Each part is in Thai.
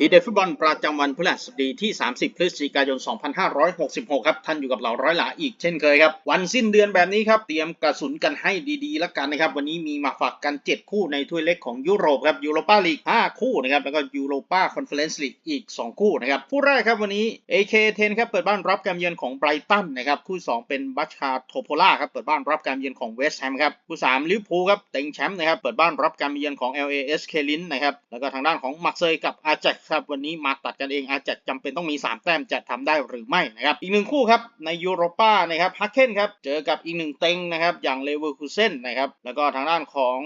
ทีเด็ดฟุตบอลประจำวันพฤหัสบดีที่ 30 พฤศจิกายน 2566 ครับ ท่านอยู่กับเราร้อยหลาอีกเช่นเคยครับ วันสิ้นเดือนแบบนี้ครับ เตรียมกระสุนกันให้ดีๆ แล้วกันนะครับ วันนี้มีมาฝากกัน 7 คู่ในถ้วยเล็กของยุโรปครับยูโรปาลีก 5 คู่นะครับ แล้วก็ยูโรปาคอนเฟอเรนซ์ลีกอีก 2 คู่นะครับ คู่แรกครับวันนี้ AK10 ครับ เปิดบ้านรับการเยือนของไบรตันนะครับ คู่ 2 เป็นบัชคาโทโพล่าครับ เปิดบ้านรับการเยือนของเวสต์แฮมครับ คู่3ลิเวอร์พูลครับ เต็งแชมป์นะครับ เปิดบ้านรับการเยือนของ LAS เคลินนะครับ แล้วก็ทางด้านของมักเซยกับอาแจกครับวันนี้มาตัดกันเองอาจจะจำเป็นต้องมี 3 แต้มจะทำได้หรือไม่นะครับอีกหนึ่งคู่ครับในยูโรปานะครับฮักเคนครับเจอกับอีกหนึ่งเต็งนะครับอย่างเลเวอร์คูเซนนะครับแล้วก็ทางด้านของ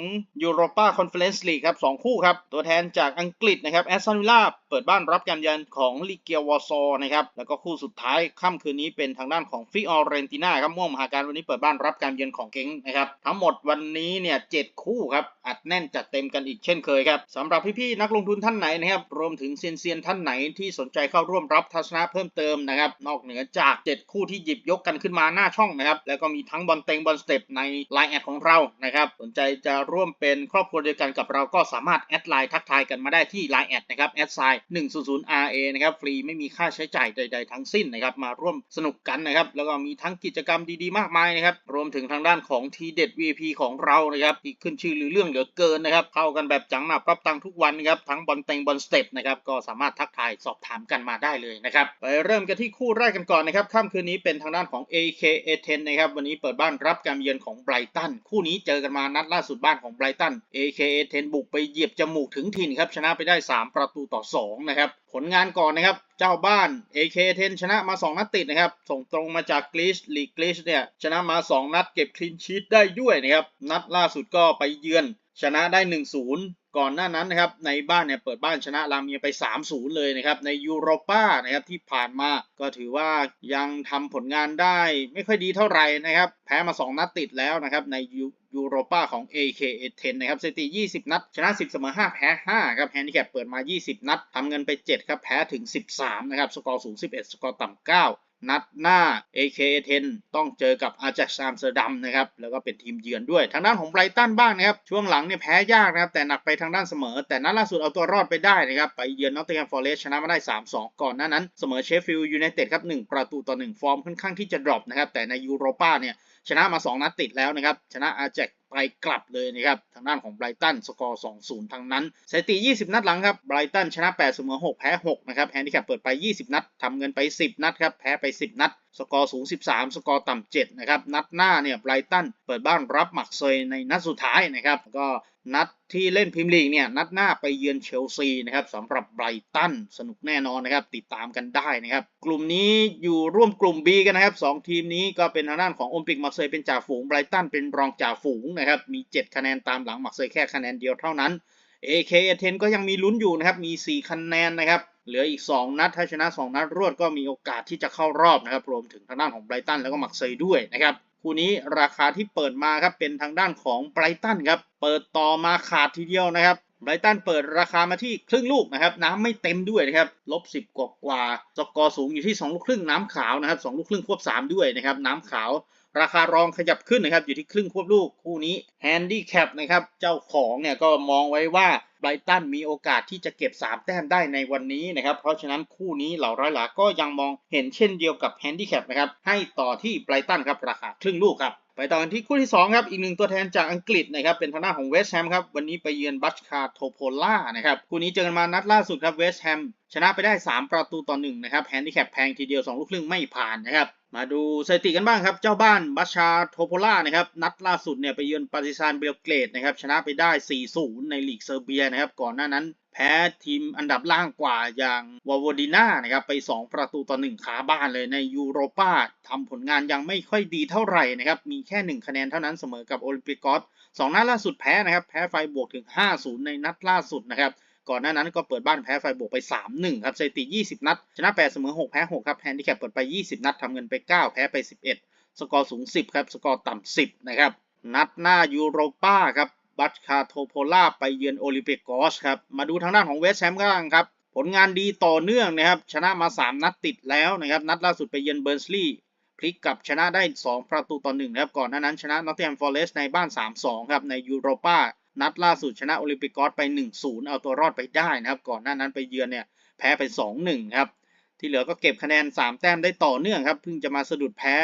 ยูโรปาคอนเฟอเรนซ์ลีกครับสองคู่ครับตัวแทนจากอังกฤษนะครับแอสตันวิลล่าเปิดบ้านรับการเยือนของลิเกียวอซอนะครับแล้วก็คู่สุดท้ายค่ำคืนนี้เป็นทางด้านของฟิออเรนติน่าครับม่วงมหาการวันนี้เปิดบ้านรับการเยือนของเก้งนะครับทั้งหมดวันนี้เนี่ยเจ็ดคู่ครับอัดแน่นจัดเต็มกันอีกเช่นเคยครับสำหรับพี่ๆนักลงทุนท่านไหนนะครับรวมถึงเซียนๆท่านไหนที่สนใจเข้าร่วมรับทัศนะเพิ่มเติมนะครับ นอกเหนือจาก 7 คู่ที่หยิบยกกันขึ้นมาหน้าช่องนะครับ แล้วก็มีทั้งบอลเต็งบอลสเต็ปในไลน์แอดของเรานะครับ สนใจจะร่วมเป็นครอบครัวเดียวกันกับเราก็สามารถแอดไลน์ทักทายกันมาได้ที่ไลน์แอดนะครับแอดไซน์100 RA นะครับ ฟรีไม่มีค่าใช้จ่ายใด ๆ ทั้งสิ้นนะครับ มาร่วมสนุกกันนะครับ แล้วก็มีทั้งกิจกรรมดีๆ มากมายนะครับ รวมถึงทางด้านของทีเด็ด VIP ของเรานะครับที่ขึ้นชื่อหรือเรื่องเหลือเกินนะครับ เข้ากันแบบจังหนับรับตังทุกวันนะครับ ทั้งบอลเต็งบอลสเต็ปนะครับก็สามารถทักทายสอบถามกันมาได้เลยนะครับไปเริ่มกันที่คู่แรกกันก่อนนะครับค่ำคืนนี้เป็นทางด้านของ AKA10 นะครับวันนี้เปิดบ้านรับการเยือนของไบรตันคู่นี้เจอกันมานัดล่าสุดบ้านของไบรตัน AKA10 บุกไปเหยียบจมูกถึงถิ่นครับชนะไปได้ 3 ประตูต่อ 2 นะครับ ผลงานก่อนนะครับเจ้าบ้าน AK10 ชนะมา 2 นัดติดนะครับ ส่งตรงมาจากกรีซลีกกรีซเนี่ย ชนะมา 2 นัดเก็บคลีนชีตได้ด้วยนะครับ นัดล่าสุดก็ไปเยือน ชนะได้ 1-0 ก่อนหน้านั้นนะครับในบ้านเนี่ยเปิดบ้านชนะลาเมียไป 3-0 เลยนะครับในยูโรป้านะครับที่ผ่านมาก็ถือว่ายังทำผลงานได้ไม่ค่อยดีเท่าไหร่นะครับแพ้มา 2 นัดติดแล้วนะครับในยูยูโรป้าของ AKA10 นะครับสถิติ 20 นัด ชนะ 10 เสมอ 5 แพ้ 5 ครับแฮนดิแคปเปิดมา 20 นัดทำเงินไป 7 ครับ แพ้ถึง 13 นะครับ สกอร์สูง 11 สกอร์ต่ำ 9 นัดหน้า AK10 ต้องเจอกับอาจักซามเซอร์ดัมนะครับ แล้วก็เป็นทีมเยือนด้วย ทางด้านของไบรตันบ้างนะครับ ช่วงหลังเนี่ยแพ้ยากนะครับ แต่หนักไปทางด้านเสมอ แต่นัดล่าสุดเอาตัวรอดไปได้นะครับ ไปเยือนนอตติงแฮมฟอร์เรสชนะมาได้ 3-2 ก่อนหน้านั้น เสมอเชฟฟิลด์ยูไนเต็ดครับ 1 ประตูต่อ 1 ฟอร์มค่อนข้างที่จะดรอปนะครับ แต่ในยูโรปาเนี่ยชนะมา 2 นัดติดแล้วนะครับ ชนะอาแจก ไปกลับเลยนะครับทางด้านของไบรตันสกอร์2-0 ทั้งนั้นสถิติ 20 นัดหลังครับไบรตันชนะ8เสมอ6แพ้6นะครับแฮนดิแคปเปิดไป 20 นัดทำเงินไป 10 นัดครับแพ้ไป 10 นัด สกอร์สูง 13 สกอร์ต่ำ7นะครับนัดหน้าเนี่ยไบรตันเปิดบ้านรับหมักเซยในนัดสุดท้ายนะครับก็ นัดที่เล่นพรีเมียร์ลีกเนี่ยนัดหน้าไปเยือนเชลซีนะครับสำหรับไบรตันสนุกแน่นอนนะครับ ติดตามกันได้นะครับ กลุ่มนี้อยู่ร่วมกลุ่ม B กันนะครับ 2 ทีมนี้ก็เป็นทางด้านของโอลิมปิกมาเซยเป็นจ่าฝูงไบรตันเป็นรองจ่าฝูงนะครับ มี 7 คะแนนตามหลังมาเซยแค่คะแนนเดียวเท่านั้น AK10 ก็ยังมีลุ้นอยู่นะครับ มี 4 คะแนนนะครับ เหลืออีก 2 นัด ถ้าชนะ 2 นัดรวดก็มีโอกาสที่จะเข้ารอบนะครับ รวมถึงทางด้านของไบรตันแล้วก็มักเซยด้วยนะครับ คู่นี้ราคาที่เปิดมาครับเป็นทางด้านของไบรตันครับ เปิดต่อมาขาดทีเดียวนะครับ ไบรตันเปิดราคามาที่ครึ่งลูกนะครับ น้ำไม่เต็มด้วยนะครับลบ10กว่ากว่าสกอร์สูงอยู่ที่ 2 ลูกครึ่งน้ำขาวนะครับ 2 ลูกครึ่งควบ 3 ด้วยนะครับ น้ำขาว ราคารองขยับขึ้นนะครับ อยู่ที่ครึ่งควบลูกคู่นี้แฮนดี้แคปนะครับ เจ้าของเนี่ยก็มองไว้ว่าไบรตันมีโอกาสที่จะเก็บ 3 แต้มได้ในวันนี้นะครับ เพราะฉะนั้นคู่นี้เหล่าร้อยหลาก็ยังมองเห็นเช่นเดียวกับแฮนดี้แคปนะครับ ให้ต่อที่ไบรตันครับ ราคาครึ่งลูกครับ ไปต่อกันที่คู่ที่2ครับอีกหนึ่งตัวแทนจากอังกฤษนะครับเป็นทางด้านของเวสต์แฮมครับวันนี้ไปเยือนบัชคาโทโพล่านะครับคู่นี้เจอกันมานัดล่าสุดครับเวสต์แฮมชนะไปได้ 3 ประตูต่อ1นะครับแฮนดิแคปแพงทีเดียว 2 ลูกครึ่งไม่ผ่านนะครับ มาดูสถิติกันบ้างครับ เจ้าบ้านบัชชาโทโพล่านะครับ นัดล่าสุดเนี่ยไปเยือนปาริซานเบลเกรดนะครับ ชนะไปได้ 4-0 ในลีกเซอร์เบียนะครับ ก่อนหน้านั้นแพ้ทีมอันดับล่างกว่าอย่างวาวดิน่านะครับไป 2 ประตูต่อ 1 ขาบ้านเลยในยูโรปาทำผลงานยังไม่ค่อยดีเท่าไหร่นะครับ มีแค่ 1 คะแนนเท่านั้นเสมอกับโอลิมปิกอสสองนัดล่าสุดแพ้นะครับ แพ้ไฟบวกถึง 5-0 ในนัดล่าสุดนะครับ ก่อนหน้านั้นก็เปิดบ้านแพ้ไฟบวกไป 3-1 ครับสถิติ 20 นัด ชนะ8เสมอ 6 แพ้ 6 ครับ แฮนดิแคปเปิดไป 20 นัดทำเงินไป 9 แพ้ไป 11 สกอร์สูง 10 ครับ สกอร์ต่ำ 10 นะครับ นัดหน้ายูโรปาครับ บัชคาโทโพล่าไปเยือนโอลิมปิกอสครับ มาดูทางด้านของเวสต์แฮมกันครับ ผลงานดีต่อเนื่องนะครับ ชนะมา 3 นัดติดแล้วนะครับ นัดล่าสุดไปเยือนเบิร์นสลีย์พลิกกลับชนะได้ 2 ประตูต่อ1นะครับ ก่อนหน้านั้นชนะนอตติงแฮมฟอร์เรสต์ในบ้าน 3-2 ครับ ในยูโรปา นัดล่าสุดชนะโอลิมปิกกอสไป 1-0 เอาตัวรอดไปได้นะครับ ก่อนหน้านั้นไปเยือนเนี่ยแพ้ไป 2-1 ครับ ที่เหลือก็เก็บคะแนน 3 แต้มได้ต่อเนื่องครับ เพิ่งจะมาสะดุดแพ้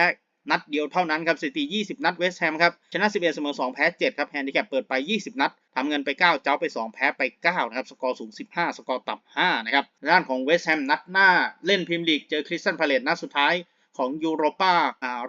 นัดเดียวเท่านั้นครับสถิติ 20 นัดเวสต์แฮมครับ ชนะ 11 เสมอ 2 แพ้ 7 ครับ แฮนดิแคปเปิดไป 20 นัด ทำเงินไป 9 เจ้าไป 2 แพ้ไป 9 นะครับ สกอร์สูง 15 สกอร์ต่ำ 5 นะครับ ด้านของเวสต์แฮมนัดหน้าเล่นพรีเมียร์ลีก เจอคริสตันพาเลตนัดสุดท้ายของยูโรปา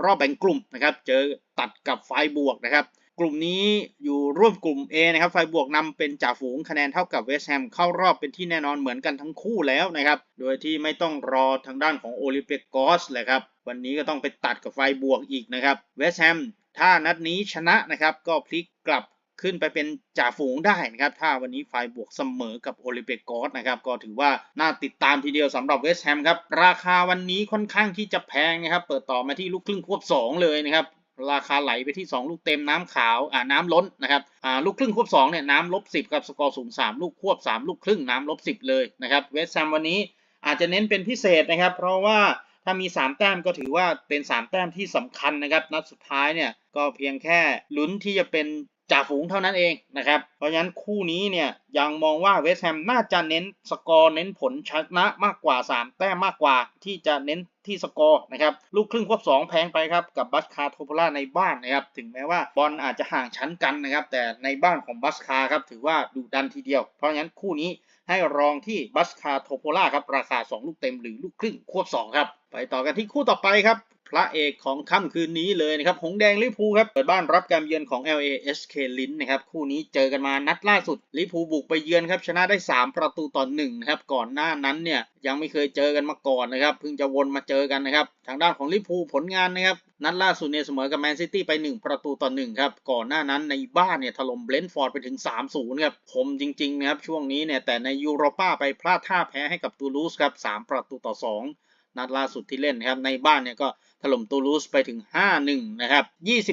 รอบแบ่งกลุ่มนะครับ เจอตัดกับไฟบวกนะครับ กลุ่มนี้อยู่ร่วมกลุ่ม A นะครับ ไฟบวกนำเป็นจ่าฝูงคะแนนเท่ากับเวสต์แฮมเข้ารอบเป็นที่แน่นอนเหมือนกันทั้งคู่แล้วนะครับ โดยที่ไม่ต้องรอทางด้านของโอลิเปียกอสเลยครับ วันนี้ก็ต้องไปตัดกับไฟบวกอีกนะครับ เวสต์แฮมถ้านัดนี้ชนะนะครับ ก็พลิกกลับขึ้นไปเป็นจ่าฝูงได้นะครับ ถ้าวันนี้ไฟบวกเสมอกับโอลิเปกอสนะครับ ก็ถือว่าน่าติดตามทีเดียวสำหรับเวสต์แฮมครับ ราคาวันนี้ค่อนข้างที่จะแพงนะครับ เปิดต่อมาที่ลูกครึ่งควบสองเลยนะครับ ราคาไหลไปที่ 2 ลูกเต็มน้ำขาวอ่าน้ำล้นนะครับอ่าลูกครึ่งควบ2เนี่ยน้ำลบ10กับสกอร์สูง 3 ลูกควบ 3 ลูกครึ่งน้ำลบ10เลยนะครับเวสต์แฮมวันนี้อาจจะเน้นเป็นพิเศษนะครับ เพราะว่าถ้ามี 3 แต้มก็ถือว่าเป็น 3 แต้มที่สำคัญนะครับนัดสุดท้ายเนี่ยก็เพียงแค่ลุ้นที่จะเป็น จ่าฝูงเท่านั้นเองนะครับ เพราะฉะนั้นคู่นี้เนี่ยยังมองว่าเวสต์แฮมน่าจะเน้นสกอร์เน้นผลชนะมากกว่า 3 แต้มมากกว่าที่จะเน้นที่สกอร์นะครับลูกครึ่งควบ 2 แพงไปครับกับบัสคาโทโพล่าในบ้านนะครับถึงแม้ว่าบอลอาจจะห่างชั้นกันนะครับแต่ในบ้านของบัสคาครับถือว่าดุดันทีเดียว เพราะฉะนั้นคู่นี้ให้รองที่บัสคาโทโพล่าครับราคา 2 ลูกเต็มหรือลูกครึ่งควบ 2 ครับ ไปต่อกันที่คู่ต่อไปครับ พระเอกของค่ำคืนนี้เลยนะครับ หงแดงลิพูครับเปิดบ้านรับการเยือนของ LA SK ลินนะครับ คู่นี้เจอกันมานัดล่าสุดลิพูบุกไปเยือนครับ ชนะได้ 3 ประตูต่อ1นะครับ ก่อนหน้านั้นเนี่ยยังไม่เคยเจอกันมาก่อนนะครับ เพิ่งจะวนมาเจอกันนะครับ ทางด้านของลิพูผลงานนะครับนัดล่าสุดเนี่ยเสมอกับแมนซิตี้ไป 1 ประตูต่อ1ครับ ก่อนหน้านั้นในบ้านเนี่ยถล่มเบรนฟอร์ดไปถึง 3-0ครับคมจริงๆนะครับช่วงนี้เนี่ยแต่ในยูโรป้าไปพลาดท่าแพ้ให้กับตูลูสครับ3ประตูต่อ 2 นัดล่าสุดที่เล่นนะครับในบ้านเนี่ยก็ ถล่มตูลูสไปถึง 5-1 นะครับ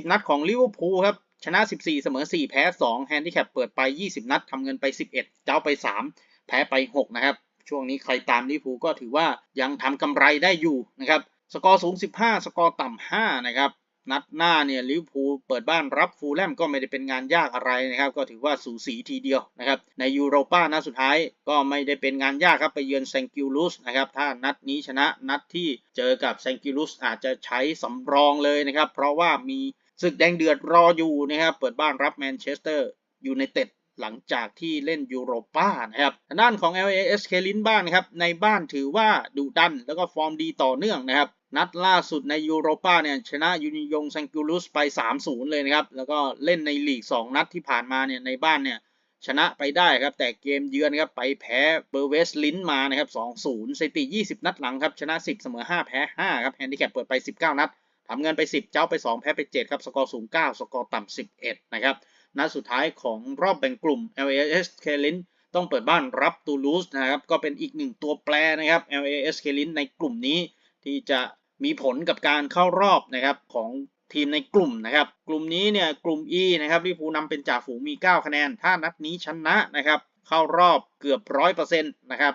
20 นัดของลิเวอร์พูลครับ ชนะ 14 เสมอ 4 แพ้ 2 แฮนดิแคปเปิดไป 20 นัดทำเงินไป 11 เจ้าไป 3 แพ้ไป 6 นะครับ ช่วงนี้ใครตามลิเวอร์พูลก็ถือว่ายังทำกำไรได้อยู่นะครับ สกอร์สูง 15 สกอร์ต่ำ 5 นะครับ นัดหน้าเนี่ยลิเวอร์พูลเปิดบ้านรับฟูลแลมก็ไม่ได้เป็นงานยากอะไรนะครับ ก็ถือว่าสูสีทีเดียวนะครับ ในยูโรป้านัดสุดท้ายก็ไม่ได้เป็นงานยากครับ ไปเยือนแซงกิลูสนะครับ ถ้านัดนี้ชนะนัดที่เจอกับแซงกิลูสอาจจะใช้สำรองเลยนะครับ เพราะว่ามีศึกแดงเดือดรออยู่นะครับ เปิดบ้านรับแมนเชสเตอร์ยูไนเต็ด หลังจากที่เล่นยูโรป้านะครับทางด้านของ LAS เคลินบ้านนะครับในบ้านถือว่าดุดันแล้วก็ฟอร์มดีต่อเนื่องนะครับนัดล่าสุดในยูโรป้าเนี่ยชนะยูนิยงแซงกิลูสไป 3-0 เลยนะครับ แล้วก็เล่นในลีก 2 นัดที่ผ่านมาเนี่ยในบ้านเนี่ยชนะไปได้ครับ แต่เกมเยือนครับไปแพ้เบอร์เวสลินมานะครับ 2-0สถิติ 20 นัดหลังครับ ชนะ 10 เสมอ 5 แพ้ 5 ครับแฮนดิแคปเปิดไป 19 นัดทำเงินไป 10 เจ้าไป 2 แพ้ไป 7 ครับ สกอร์สูง 9 สกอร์ต่ำ11 นะครับ นัดสุดท้ายของรอบแบ่งกลุ่ม LAS เคลินต้องเปิดบ้านรับตูลูสนะครับ ก็เป็นอีกหนึ่งตัวแปรนะครับ LAS เคลินในกลุ่มนี้ที่จะมีผลกับการเข้ารอบนะครับของทีมในกลุ่มนะครับ กลุ่มนี้เนี่ยกลุ่ม E นะครับลิเวอร์พูนำเป็นจ่าฝูงมี 9 คะแนน ถ้านัดนี้ชนะนะครับ เข้ารอบเกือบ 100%นะครับ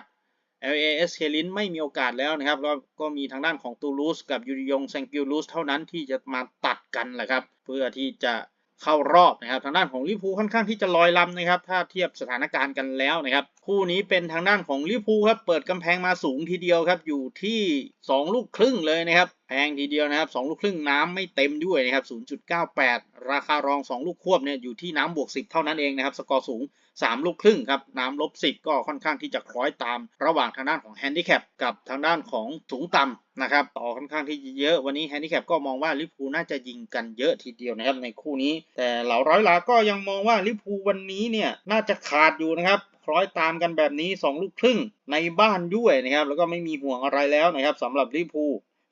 LAS เคลินไม่มีโอกาสแล้วนะครับแล้วก็มีทางด้านของตูลูสกับยูริยงแซงกิลูสเท่านั้นที่จะมาตัดกันแหละครับ เพื่อที่จะ เข้ารอบนะครับทางด้านของลิพูค่อนข้างที่จะลอยลำนะครับ ถ้าเทียบสถานการณ์กันแล้วนะครับ คู่นี้เป็นทางด้านของลิพูครับเปิดกำแพงมาสูงทีเดียวครับ อยู่ที่ 2 ลูกครึ่งเลยนะครับแพงทีเดียวนะครับ 2 ลูกครึ่งน้ำไม่เต็มด้วยนะครับ 0.98 ราคารอง 2 ลูกควบเนี่ยอยู่ที่น้ำบวก 10 เท่านั้นเองนะครับ สกอร์สูง 3 ลูกครึ่งครับน้ำลบ 10 ก็ค่อนข้างที่จะคล้อยตาม ระหว่างทางด้านของแฮนดิแคปกับทางด้านของสูงต่ำนะครับต่อค่อนข้างที่เยอะวันนี้แฮนดิแคปก็มองว่าลิเวอร์พูน่าจะยิงกันเยอะทีเดียวนะครับในคู่นี้ แต่เหล่าร้อยลาก็ยังมองว่าลิเวอร์พูวันนี้เนี่ยน่าจะขาดอยู่นะครับคล้อยตามกันแบบนี้ 2 ลูกครึ่งในบ้านด้วยนะครับแล้วก็ไม่มีห่วงอะไรแล้วนะครับสำหรับลิเวอร์พู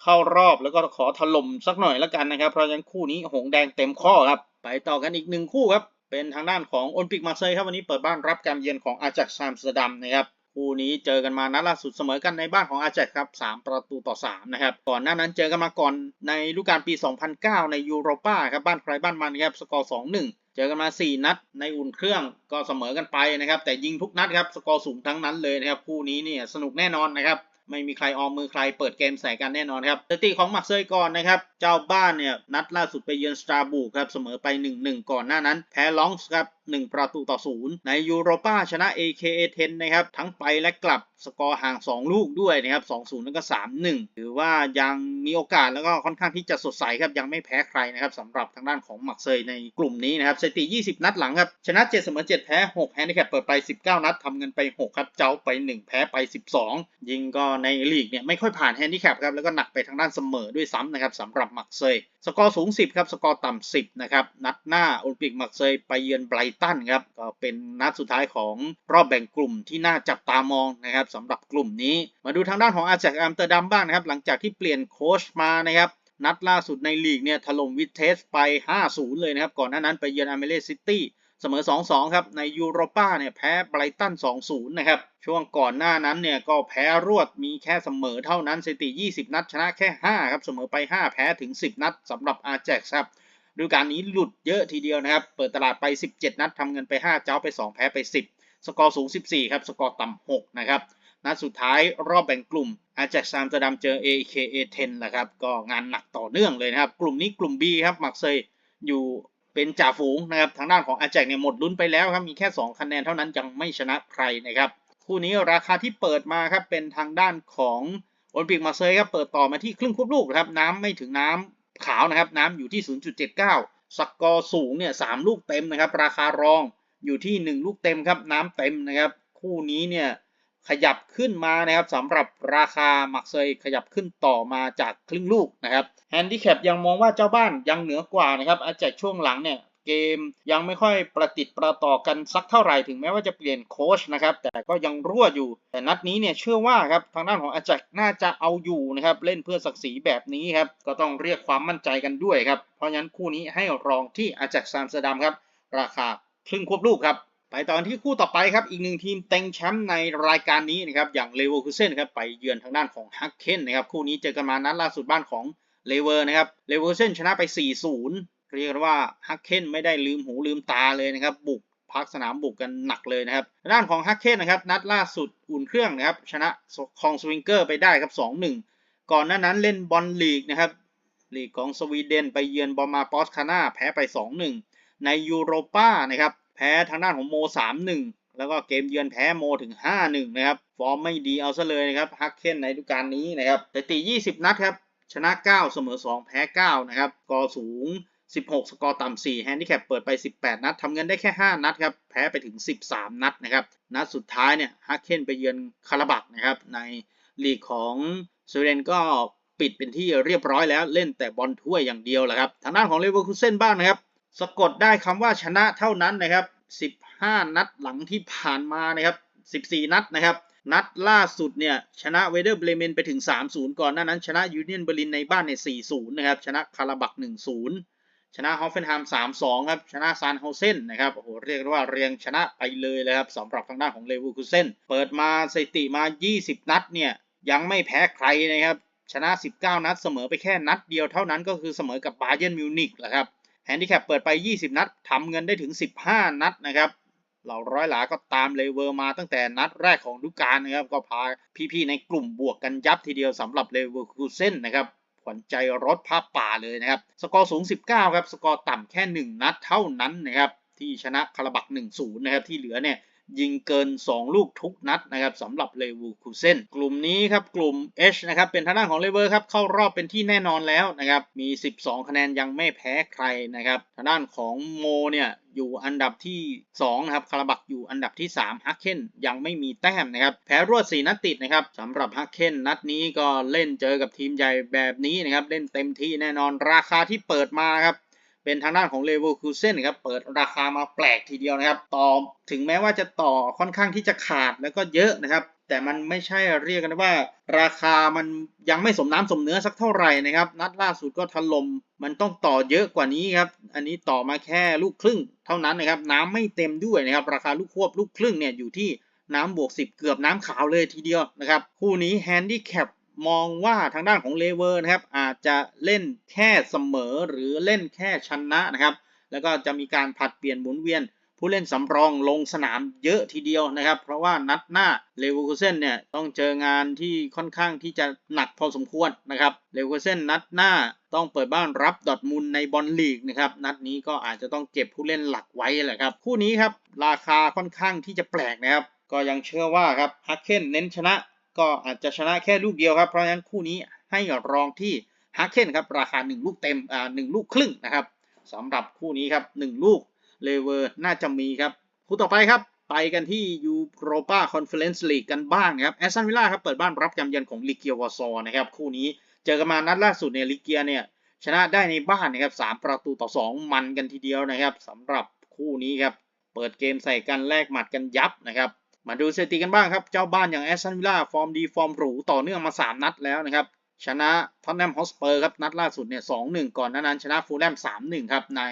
เข้ารอบแล้วก็ขอถล่มสักหน่อยแล้วกันนะครับเพราะฉะนั้นคู่นี้หงแดงเต็มข้อครับไปต่อกันอีกหนึ่งคู่ครับ เป็นทางด้านของโอลิมปิกมาเซย์ครับวันนี้เปิดบ้านรับการเยือนของอาจักซ์ซัมสเตอร์ดัมนะครับคู่นี้เจอกันมานัดล่าสุดเสมอกันในบ้านของอาแจกครับ 3 ประตูต่อ 3 นะครับ ก่อนหน้านั้นเจอกันมาก่อนในฤดูกาลปี 2009 ในยูโรป้าครับบ้านใครบ้านมันครับสกอร์ 2-1 เจอกันมา 4 นัดในอุ่นเครื่องก็เสมอกันไปนะครับ แต่ยิงทุกนัดครับสกอร์สูงทั้งนั้นเลยนะครับคู่นี้เนี่ยสนุกแน่นอนนะครับ ไม่มีใครออมมือใครเปิดเกมใส่กันแน่นอนครับสถิติของมักเซยก่อนนะครับ เจ้าบ้านเนี่ยนัดล่าสุดไปเยือนสตราบูครับเสมอไป 1-1 ก่อนหน้านั้น แพ้ลองส์ครับ 1 ประตูต่อ 0 ในยูโรป้าชนะ AKA 10 นะครับ ทั้งไปและกลับสกอร์ห่าง 2 ลูกด้วยนะครับ 2-0 แล้วก็ 3-1 ถือว่ายังมีโอกาสแล้วก็ค่อนข้างที่จะสดใสครับ ยังไม่แพ้ใครนะครับสำหรับทางด้านของมักเซยในกลุ่มนี้นะครับสถิติ 20 นัดหลังครับ ชนะ 7 เสมอ 7 แพ้ 6 แฮนดิแคปเปิดไป 19 นัดทำเงินไป 6 ครับ เจ้าไป 1 แพ้ไป 12 ยิงก็ในลีกเนี่ยไม่ค่อยผ่านแฮนดิแคปครับ แล้วก็หนักไปทางด้านเสมอด้วยซ้ำนะครับสำหรับมักเซย สกอร์สูง 10 ครับ สกอร์ต่ำ10 นะครับ นัดหน้าโอลิมปิกมักเซยไปเยือนไบรตันครับก็เป็นนัดสุดท้ายของรอบแบ่งกลุ่มที่น่าจับตามองนะครับสำหรับกลุ่มนี้ มาดูทางด้านของอาแจกอัมเตอร์ดัมบ้างนะครับ หลังจากที่เปลี่ยนโค้ชมานะครับนัดล่าสุดในลีกเนี่ยถล่มวิเทสไป 5-0 เลยนะครับ ก่อนหน้านั้นไปเยือนอเมเลซิตี้เสมอ 2-2 ครับ ในยูโรป้าเนี่ยแพ้ไบรตัน 2-0 นะครับ ช่วงก่อนหน้านั้นเนี่ยก็แพ้รวดมีแค่เสมอเท่านั้นสถิติ 20 นัดชนะแค่ 5 ครับ เสมอไป 5 แพ้ถึง 10 นัดสำหรับอาแจ็กครับ ดูกาลนี้หลุดเยอะทีเดียวนะครับ เปิดตลาดไป 17 นัดทำเงินไป 5 เจ้าไป 2 แพ้ไป 10 สกอร์สูง 14 ครับ สกอร์ต่ำ 6 นะครับ นัดสุดท้ายรอบแบ่งกลุ่มอาจ็กซามสเตอร์ดัมเจอ AKA 10แหละครับ ก็งานหนักต่อเนื่องเลยนะครับ กลุ่มนี้กลุ่ม B ครับ มักเซยอยู่เป็นจ่าฝูงนะครับ ทางด้านของอาแจกเนี่ยหมดลุ้นไปแล้วครับ มีแค่ 2 คะแนนเท่านั้นยังไม่ชนะใครนะครับ คู่นี้ราคาที่เปิดมาครับเป็นทางด้านของโอลิมปิกมาเซยครับ เปิดต่อมาที่ครึ่งควบลูกนะครับ น้ำไม่ถึงน้ำ ขาวนะครับน้ำอยู่ที่ 0.79 สกอร์สูงเนี่ยสลูกเต็มนะครับ ราคารองอยู่ที่ 1 ลูกเต็มครับน้ำเต็มนะครับ คู่นี้เนี่ยขยับขึ้นมานะครับสำหรับราคาหมักเซยขยับขึ้นต่อมาจากครึ่งลูกนะครับแฮนดิแคปยังมองว่าเจ้าบ้านยังเหนือกว่านะครับอาจจะช่วงหลังเนี่ย เกม ยังไม่ค่อยประติดประต่อกันสักเท่าไหร่ถึงแม้ว่าจะเปลี่ยนโค้ชนะครับ แต่ก็ยังรั่วอยู่ แต่นัดนี้เนี่ยเชื่อว่าครับทางด้านของอาจักน่าจะเอาอยู่นะครับ เล่นเพื่อศักดิ์ศรีแบบนี้ครับก็ต้องเรียกความมั่นใจกันด้วยครับ เพราะฉะนั้นคู่นี้ให้รองที่อาจักซามสเตอร์ดัมครับ ราคาครึ่งควบลูกครับไปตอนที่คู่ต่อไปครับอีกหนึ่งทีมเต็งแชมป์ในรายการนี้นะครับอย่างเลเวอร์คูเซนครับไปเยือนทางด้านของฮักเคนนะครับคู่นี้เจอกันมานัดล่าสุดบ้านของเลเวอร์นะครับเลเวอร์คูเซนชนะไป 4-0 เรียกว่าฮักเคนไม่ได้ลืมหูลืมตาเลยนะครับ บุกพักสนามบุกกันหนักเลยนะครับด้านของฮักเคนนะครับ นัดล่าสุดอุ่นเครื่องนะครับ ชนะคองสวิงเกอร์ไปได้ครับ 2-1 ก่อนหน้านั้นเล่นบอลลีกนะครับลีกของสวีเดนไปเยือนบอมาปอสคาน่าแพ้ไป 2-1 ในยูโรปานะครับ แพ้ทางด้านของโม 3-1 แล้วก็เกมเยือนแพ้โมถึง 5-1 นะครับ ฟอร์มไม่ดีเอาซะเลยนะครับฮักเคนในฤดูกาลนี้นะครับสถิติ 20 นัดครับ ชนะ 9 เสมอ 2 แพ้ 9 นะครับ กอสูง 16 สกอร์ต่ำ4แฮนดิแคปเปิดไป 18 นัดทำเงินได้แค่ 5 นัดครับ แพ้ไปถึง 13 นัดนะครับ นัดสุดท้ายเนี่ยฮักเคนไปเยือนคาราบักนะครับ ในลีกของสวีเดนก็ปิดเป็นที่เรียบร้อยแล้วเล่นแต่บอลถ้วยอย่างเดียวแหละครับ ทางด้านของเลเวอร์คูเซนบ้างนะครับ สะกดได้คำว่าชนะเท่านั้นนะครับ 15 นัดหลังที่ผ่านมานะครับ 14 นัดนะครับนัดล่าสุดเนี่ยชนะเวเดอร์เบรเมนไปถึง 3-0 ก่อนหน้านั้นชนะยูเนียนเบอร์ลินในบ้านเนี่ย4-0 นะครับ ชนะคาราบัก 1-0 ชนะฮอฟเฟนไฮม์3-2ครับ ชนะซานโฮเซนนะครับ โอ้โห เรียกได้ว่าเรียงชนะไปเลยเลยครับสำหรับทางด้านของเลเวอร์คูเซน เปิดมาสถิติมา 20 นัดเนี่ย ยังไม่แพ้ใครนะครับ ชนะ 19 นัดเสมอไปแค่นัดเดียวเท่านั้นก็คือเสมอกับบาเยิร์นมิวนิกแหละครับ แฮนดิแคปเปิดไป 20 นัดทำเงินได้ถึง 15 นัดนะครับเหล่าร้อยหลาก็ตามเลเวอร์มาตั้งแต่นัดแรกของฤดูกาลนะครับ ก็พาพี่ๆในกลุ่มบวกกันยับทีเดียวสำหรับเลเวอร์คูเซนนะครับ ขวัญใจรถภาพป่าเลยนะครับ สกอร์สูง 19 ครับ สกอร์ต่ำแค่ 1 นัดเท่านั้นนะครับ ที่ชนะคาราบัก1-0 นะครับ ที่เหลือเนี่ย ยิงเกิน 2 ลูกทุกนัดนะครับสำหรับเลวอร์คูเซนกลุ่มนี้ครับกลุ่ม H นะครับเป็นทางด้านของเลเวอร์ครับเข้ารอบเป็นที่แน่นอนแล้วนะครับมี 12 คะแนนยังไม่แพ้ใครนะครับทางด้านของโมเนี่ยอยู่อันดับที่2นะครับคาราบักอยู่อันดับที่3ฮักเคนยังไม่มีแต้มนะครับแพ้รวด 4 นัดติดนะครับสำหรับฮักเคนนัดนี้ก็เล่นเจอกับทีมใหญ่แบบนี้นะครับเล่นเต็มที่แน่นอนราคาที่เปิดมาครับ เป็นทางด้านของเลเวอร์คูเซนครับเปิดราคามาแปลกทีเดียวนะครับต่อถึงแม้ว่าจะต่อค่อนข้างที่จะขาดแล้วก็เยอะนะครับ แต่มันไม่ใช่เรียกกันว่า ราคามันยังไม่สมน้ำสมเนื้อสักเท่าไหร่นะครับ นัดล่าสุดก็ถล่มมันต้องต่อเยอะกว่านี้ครับ อันนี้ต่อมาแค่ลูกครึ่ง เท่านั้นนะครับ น้ำไม่เต็มด้วยนะครับ ราคาลูกควบลูกครึ่งเนี่ยอยู่ที่น้ำบวก 10 เกือบน้ำขาวเลยทีเดียวนะครับ คู่นี้แฮนดี้แคป มองว่าทางด้านของเลเวอร์นะครับ อาจจะเล่นแค่เสมอหรือเล่นแค่ชนะนะครับ แล้วก็จะมีการผัดเปลี่ยนหมุนเวียน ผู้เล่นสำรองลงสนามเยอะทีเดียวนะครับ เพราะว่านัดหน้าเลเวอร์คูเซนเนี่ยต้องเจองานที่ค่อนข้างที่จะหนักพอสมควรนะครับเลเวอร์คูเซนนัดหน้าต้องเปิดบ้านรับดอทมุนในบอลลีกนะครับนัดนี้ก็อาจจะต้องเก็บผู้เล่นหลักไว้แหละครับคู่นี้ครับราคาค่อนข้างที่จะแปลกนะครับก็ยังเชื่อว่าครับฮักเคนเน้นชนะ ก็อาจจะชนะแค่ลูกเดียวครับ เพราะฉะนั้นคู่นี้ให้รองที่ฮักเคนครับราคา 1 ลูกเต็มอ่าหลูกครึ่งนะครับสำหรับคู่นี้ครับ 1 ลูกเลเวอร์น่าจะมีครับ คู่ต่อไปครับ ไปกันที่ยูโรปาคอนเฟอเรนซ์ลีกกันบ้างครับแอสตันวิลล่าครับเปิดบ้านรับการเยือนของลิเกียวอซอนะครับคู่นี้เจอกันมานัดล่าสุดเนี่ยลิเกียเนี่ยชนะได้ในบ้านนะครับสามประตูต่อ 2 มันกันทีเดียวนะครับสำหรับคู่นี้ครับเปิดเกมใส่กันแลกหมัดกันยับนะครับ มาดูสถิติกันบ้างครับ เจ้าบ้านอย่างแอสตันวิลล่าฟอร์มดีฟอร์มหรูต่อเนื่องมา 3 นัดแล้วนะครับ ชนะท็อตแนมฮอสเปอร์ครับ นัดล่าสุดเนี่ย2-1ก่อนนานั้นชนะฟูลแลม3-1ครับ ใน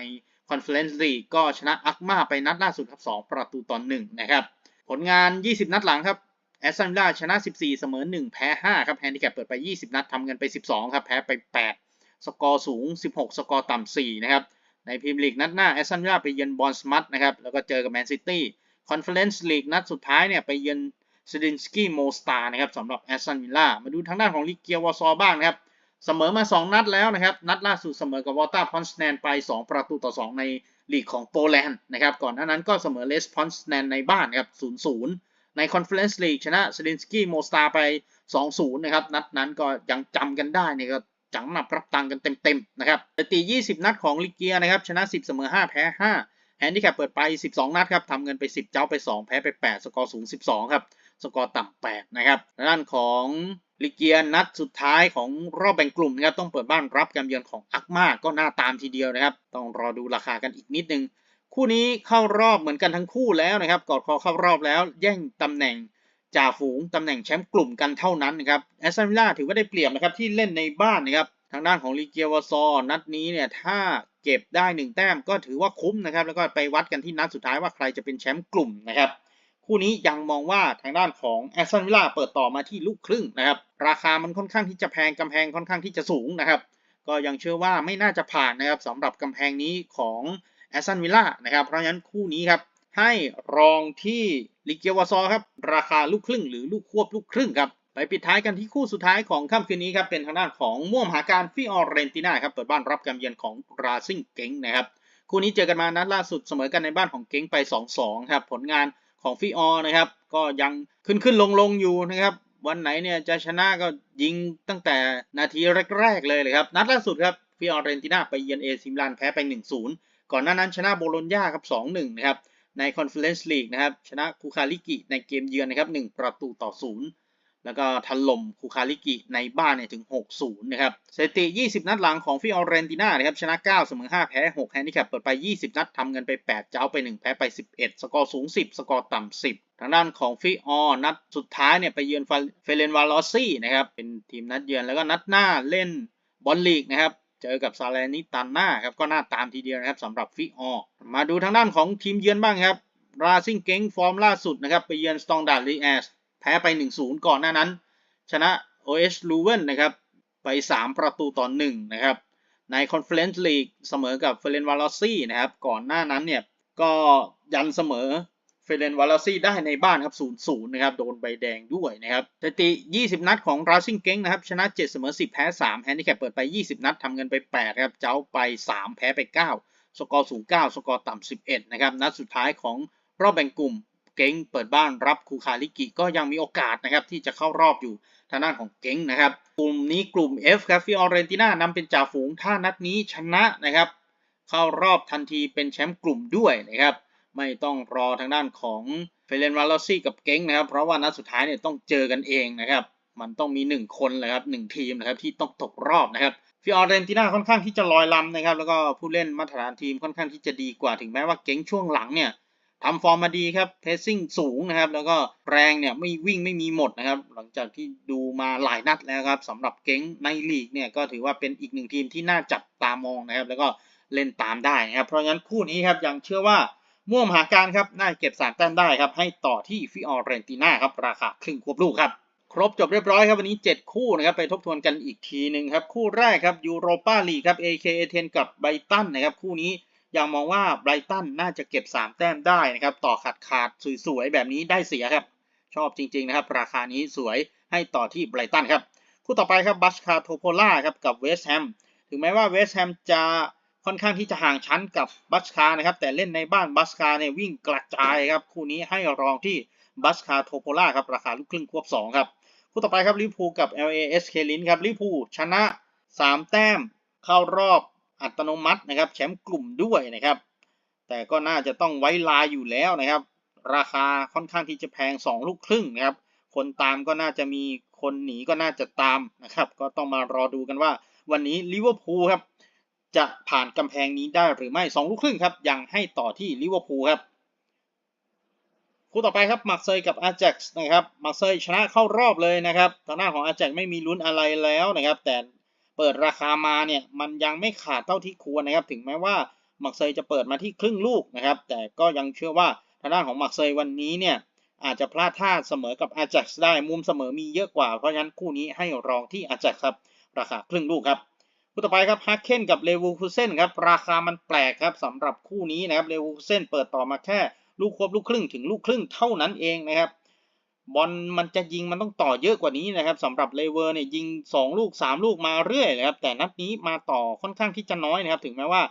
คอนเฟอเรนซ์ลีกก็ชนะอัคมาไปนัดล่าสุดครับ2ประตูต่อ1นะครับ ผลงาน 20 นัดหลังครับแอสตันวิลล่าชนะ 14 เสมอ 1 แพ้ 5 ครับแฮนดิแคปเปิดไป 20 นัดทำเงินไป 12 ครับ แพ้ไป 8 สกอร์สูง 16 สกอร์ต่ำ4นะครับในพรีเมียร์ลีกนัดหน้าแอสตันวิลล่าไปเยือนบอลสมัตนะครับแล้วก็เจอกับแมนซิตี้ คอนเฟอเรนซ์ลีกนัดสุดท้ายเนี่ยไปเยือนซดินสกี้โมสตานะครับสำหรับแอสตันวิลล่ามาดูทางด้านของลิเกียวอซอบ้างนะครับเสมอมา 2 นัดแล้วนะครับ นัดล่าสุดเสมอกับวอต้าพอนสแนนไป 2 ประตูต่อ 2 ในลีกของโปแลนด์นะครับก่อนหน้านั้นก็เสมอเลสพอนสแนนในบ้านครับ0-0 ในคอนเฟอเรนซ์ลีกชนะซดินสกี้โมสตาไป 2-0 นะครับ นัดนั้นก็ยังจำกันได้เนี่ยก็จังหนับรับตังกันเต็มๆนะครับสถิติ20 นัดของลิเกียนะครับชนะ 10 เสมอ 5 แพ้ 5 แฮนดิแคปเปิดไป 12 นัดครับทำเงินไป 10 เจ้าไป 2 แพ้ไป 8 สกอร์สูง 12 ครับ สกอร์ต่ำ 8 นะครับด้านของลิเกียนัดสุดท้ายของรอบแบ่งกลุ่มนะครับต้องเปิดบ้านรับการเยือนของอักมาก็น่าตามทีเดียวนะครับ ต้องรอดูราคากันอีกนิดนึง คู่นี้เข้ารอบเหมือนกันทั้งคู่แล้วนะครับ กอดคอเข้ารอบแล้ว แย่งตำแหน่งจ่าฝูงตำแหน่งแชมป์กลุ่มกันเท่านั้นนะครับแอสตันวิลล่าถือว่าได้เปรียบนะครับที่เล่นในบ้านนะครับทางด้านของลิเกียวซอนัดนี้เนี่ยถ้า เก็บได้หนึ่งแต้มก็ถือว่าคุ้มนะครับ แล้วก็ไปวัดกันที่นัดสุดท้ายว่าใครจะเป็นแชมป์กลุ่มนะครับ คู่นี้ยังมองว่าทางด้านของแอสตันวิลล่าเปิดต่อมาที่ลูกครึ่งนะครับ ราคามันค่อนข้างที่จะแพงกำแพงค่อนข้างที่จะสูงนะครับ ก็ยังเชื่อว่าไม่น่าจะผ่านนะครับสำหรับกำแพงนี้ของแอสตันวิลล่านะครับ เพราะฉะนั้นคู่นี้ครับให้รองที่ลิเกียวซอครับราคาลูกครึ่งหรือลูกควบลูกครึ่งครับ ไปปิดท้ายกันที่คู่สุดท้ายของค่ำคืนนี้ครับเป็นทางด้านของม่วมหาการฟิออเรนติน่าครับเปิดบ้านรับการเยือนของราซิงเก้งนะครับคู่นี้เจอกันมานัดล่าสุดเสมอกันในบ้านของเก้งไป 2-2 ครับผลงานของฟิออนะครับก็ยังขึ้นขึ้นลงลงอยู่นะครับวันไหนเนี่ยจะชนะก็ยิงตั้งแต่นาทีแรกๆเลยเลยครับนัดล่าสุดครับฟิออเรนติน่าไปเยือนเอซิมลานแพ้ไป 1-0 ก่อนหน้านั้นชนะโบโลญญาครับ 2-1 นะครับในคอนเฟอเรนซ์ลีกนะครับชนะคูคาลิกิในเกมเยือนนะครับ1ประตูต่อ0 แล้วก็ถล่มคูคาลิกิในบ้านเนี่ยถึง 6-0 นะครับสถิติ 20 นัดหลังของฟิออเรนติน่านะครับชนะ 9 เสมอ 5 แพ้ 6 แฮนดิแคปเปิดไป 20 นัดทำเงินไป 8 เจ้าไป 1 แพ้ไป 11 สกอร์สูง 10 สกอร์ต่ำ 10 ทางด้านของฟิออนัดสุดท้ายเนี่ยไปเยือนเฟเรนวาลอซี่นะครับเป็นทีมนัดเยือนแล้วก็นัดหน้าเล่นบอลลีกนะครับเจอกับซาเลนิตันนาครับก็น่าตามทีเดียวนะครับสำหรับฟิออมาดูทางด้านของทีมเยือนบ้างครับราซิงเก้งฟอร์มล่าสุดนะครับไปเยือนสตองดาร์ลีแอส พ้ไป 1-0 ก่อนหน้านั้น ชนะ OH l u v e n นะครับ ไป 3 ประตูต่อ1นะครับ ในคอนเฟอเรนซ์ลีกเสมอกับเฟเรนวาลอซี่นะครับ ก่อนหน้านั้นเนี่ย ก็ยันเสมอเฟเรนวาลอซี่ได้ในบ้านครับ 0-0 นะครับ โดนใบแดงด้วยนะครับสถิติ 20 นัดของราซิงเก้งนะครับ ชนะ 7 เสมอ 10 แพ้ 3 แฮนดิแคปเปิดไป 20 นัดทำเงินไป 8 ครับ เจ้าไป 3 แพ้ไป 9 สกอร์สูง 9 สกอร์ต่ำ11 นะครับ นัดสุดท้ายของรอบแบ่งกลุ่ม เก้งเปิดบ้านรับคูคาลิกิก็ยังมีโอกาสนะครับที่จะเข้ารอบอยู่ทางด้านของเก้งนะครับ กลุ่มนี้กลุ่ม F ครับฟิออเรนติน่านำเป็นจ่าฝูงถ้านัดนี้ชนะนะครับ เข้ารอบทันทีเป็นแชมป์กลุ่มด้วยนะครับ ไม่ต้องรอทางด้านของเฟเรนวาลอซี่กับเก้งนะครับ เพราะว่านัดสุดท้ายเนี่ยต้องเจอกันเองนะครับ มันต้องมี 1 คนเลยครับหทีมนะครับที่ต้องตกรอบนะครับฟิออเรนติน่าค่อนข้างที่จะลอยลำนะครับ แล้วก็ผู้เล่นมาตรฐานทีมค่อนข้างที่จะดีกว่าถึงแม้ว่าเก้งช่วงหลังเนี่ย ทำฟอร์มมาดีครับเพสซิ่งสูงนะครับ แล้วก็แรงเนี่ยไม่วิ่งไม่มีหมดนะครับ หลังจากที่ดูมาหลายนัดแล้วครับสำหรับเก้งในลีกเนี่ยก็ถือว่าเป็นอีกหนึ่งทีมที่น่าจับตามองนะครับ แล้วก็เล่นตามได้นะครับ เพราะงั้นคู่นี้ครับยังเชื่อว่าม่วมหาการครับน่าเก็บสามแต้มได้ครับ ให้ต่อที่ฟิออเรนติน่าครับ ราคาครึ่งควบลูกครับ ครบจบเรียบร้อยครับ วันนี้ 7 คู่นะครับ ไปทบทวนกันอีกทีหนึ่งครับ คู่แรกครับยูโรปาลีกครับ AK เทนกับไบตันนะครับ คู่นี้ ยังมองว่าไบรตันน่าจะเก็บ 3 แต้มได้นะครับ ต่อขาดขาดสวยๆ แบบนี้ได้เสียครับ ชอบจริงๆนะครับ ราคานี้สวยให้ต่อที่ไบรตันครับ คู่ต่อไปครับบัชคาโทโพล่าครับกับเวสต์แฮมถึงแม้ว่าเวสต์แฮมจะค่อนข้างที่จะห่างชั้นกับบัชคานะครับ แต่เล่นในบ้านบัชคาเนี่ยวิ่งกระจายครับ คู่นี้ให้รองที่บัชคาโทโพล่าครับราคาลูกครึ่งควบ2ครับคู่ต่อไปครับลิพูกับ LASK ลินครับลิพูชนะ 3 แต้มเข้ารอบ อัตโนมัตินะครับแชมป์กลุ่มด้วยนะครับ แต่ก็น่าจะต้องไว้ลายอยู่แล้วนะครับ ราคาค่อนข้างที่จะแพง 2 ลูกครึ่งนะครับ คนตามก็น่าจะมีคนหนีก็น่าจะตามนะครับ ก็ต้องมารอดูกันว่า วันนี้ลิเวอร์พูลครับจะผ่านกำแพงนี้ได้หรือไม่ 2 ลูกครึ่งครับยังให้ต่อที่ลิเวอร์พูลครับคู่ต่อไปครับมาร์เซยกับอา a x นะครับมาร์เซยชนะเข้ารอบเลยนะครับทางหน้าของอา a x ไม่มีลุ้นอะไรแล้วนะครับ แต่ เปิดราคามาเนี่ยมันยังไม่ขาดเท่าที่ควรนะครับ ถึงแม้ว่ามาร์เซยจะเปิดมาที่ครึ่งลูกนะครับ แต่ก็ยังเชื่อว่าทางด้านของมาร์เซยวันนี้เนี่ยอาจจะพลาดท่าเสมอกับอา a x ได้มุมเสมอมีเยอะกว่า เพราะฉะนั้นคู่นี้ให้รองที่อา a x ครับ ราคาครึ่งลูกครับคู่ต่อไปครับฮักเคนกับเลวูคูเซนครับราคามันแปลกครับสำหรับคู่นี้นะครับเลวูคูเซนเปิดต่อมาแค่ลูกควบลูกครึ่งถึงลูกครึ่งเท่านั้นเองนะครับ บอลมันจะยิงมันต้องต่อเยอะกว่านี้นะครับสำหรับเลเวอร์เนี่ยยิง 2 ลูก 3 ลูกมาเรื่อยนะครับแต่นัดนี้มาต่อค่อนข้างที่จะน้อยนะครับ ถึงแม้ว่า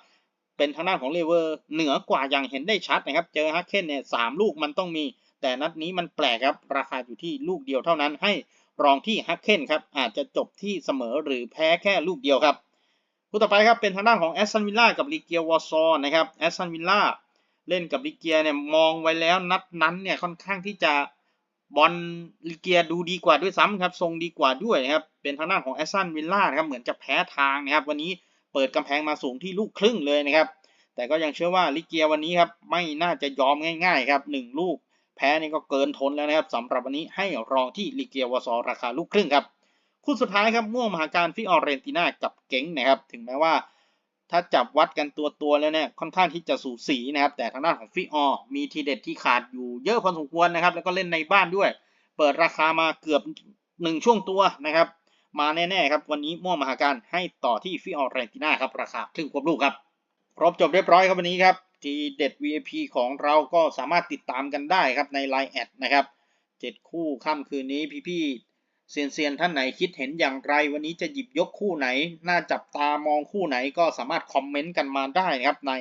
เป็นทางด้านของเลเวอร์เหนือกว่าอย่างเห็นได้ชัดนะครับ เจอฮักเคนเนี่ยสามลูกมันต้องมี แต่นัดนี้มันแปลกครับราคาอยู่ที่ลูกเดียวเท่านั้น ให้รองที่ฮักเคนครับอาจจะจบที่เสมอหรือแพ้แค่ลูกเดียวครับคู่ต่อไปครับเป็นทางด้านของแอสตันวิลล่ากับลีเกียวอร์ซอนนะครับแอสตันวิลล่าเล่นกับลีเกียเนี่ยมองไว้แล้วนัดนั้นเนี่ยค่อนข้างที่จะ บอลลีเกียดูดีกว่าด้วยซ้ำครับ ทรงดีกว่าด้วยนะครับ เป็นทางด้านของแอสตันวิลล่านะครับ เหมือนจะแพ้ทางนะครับ วันนี้เปิดกำแพงมาสูงที่ลูกครึ่งเลยนะครับ แต่ก็ยังเชื่อว่าลิเกียวันนี้ครับ ไม่น่าจะยอมง่าย ๆ ครับหนึ่งลูก แพ้นี่ก็เกินทนแล้วนะครับสำหรับวันนี้ให้รองที่ลิเกียวอร์ซอราคาลูกครึ่งครับ คู่สุดท้ายครับม่วงมหาการฟิออเรนติน่ากับเก๋งนะครับ ถึงแม้ว่า ถ้าจับวัดกันตัวตัวแล้วเนี่ยค่อนข้างที่จะสูสีนะครับ แต่ทางด้านของฟิออมีทีเด็ดที่ขาดอยู่เยอะพอสมควรนะครับ แล้วก็เล่นในบ้านด้วย เปิดราคามาเกือบหนึ่งช่วงตัวนะครับ มาแน่ๆครับ วันนี้ม่วงมหาการให้ต่อที่ฟิออเรนติน่าครับ ราคาครึ่งควบลูกครับครบจบเรียบร้อยครับวันนี้ครับทีเด็ด VIP ของเราก็สามารถติดตามกันได้ครับใน Line แอดนะครับเจ็ดคู่ค่ำคืนนี้พี่ๆ เซียนเซียนท่านไหนคิดเห็นอย่างไร วันนี้จะหยิบยกคู่ไหน น่าจับตามองคู่ไหนก็สามารถคอมเมนต์กันมาได้นะครับใน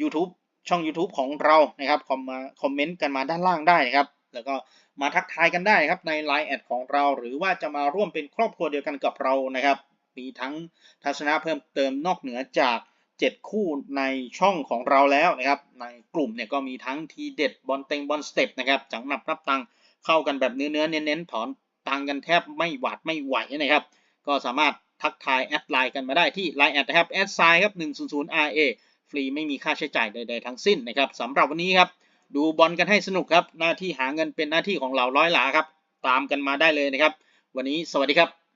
YouTube ช่อง YouTube ของเรานะครับคอมมาคอมเมนต์กันมาด้านล่างได้นะครับ แล้วก็มาทักทายกันได้ครับใน Line แอดของเรา หรือว่าจะมาร่วมเป็นครอบครัวเดียวกันกับเรานะครับ มีทั้งทัศนะเพิ่มเติมนอกเหนือจาก 7 คู่ในช่องของเราแล้วนะครับ ในกลุ่มเนี่ยก็มีทั้งทีเด็ดบอลเต็งบอลสเต็ปนะครับจังหนับรับตังเข้ากันแบบเนื้อเนื้อเน้นๆถอน ตังกันแทบไม่หวาดไม่ไหวนะครับ ก็สามารถทักทายแอดไลน์กันมาได้ที่ Line แอดนะครับแอดไซน์ครับ100 RA ฟรีไม่มีค่าใช้จ่ายใดๆทั้งสิ้นนะครับสำหรับวันนี้ครับ ดูบอลกันให้สนุกครับ หน้าที่หาเงินเป็นหน้าที่ของเราร้อยหลาครับ ตามกันมาได้เลยนะครับ วันนี้สวัสดีครับ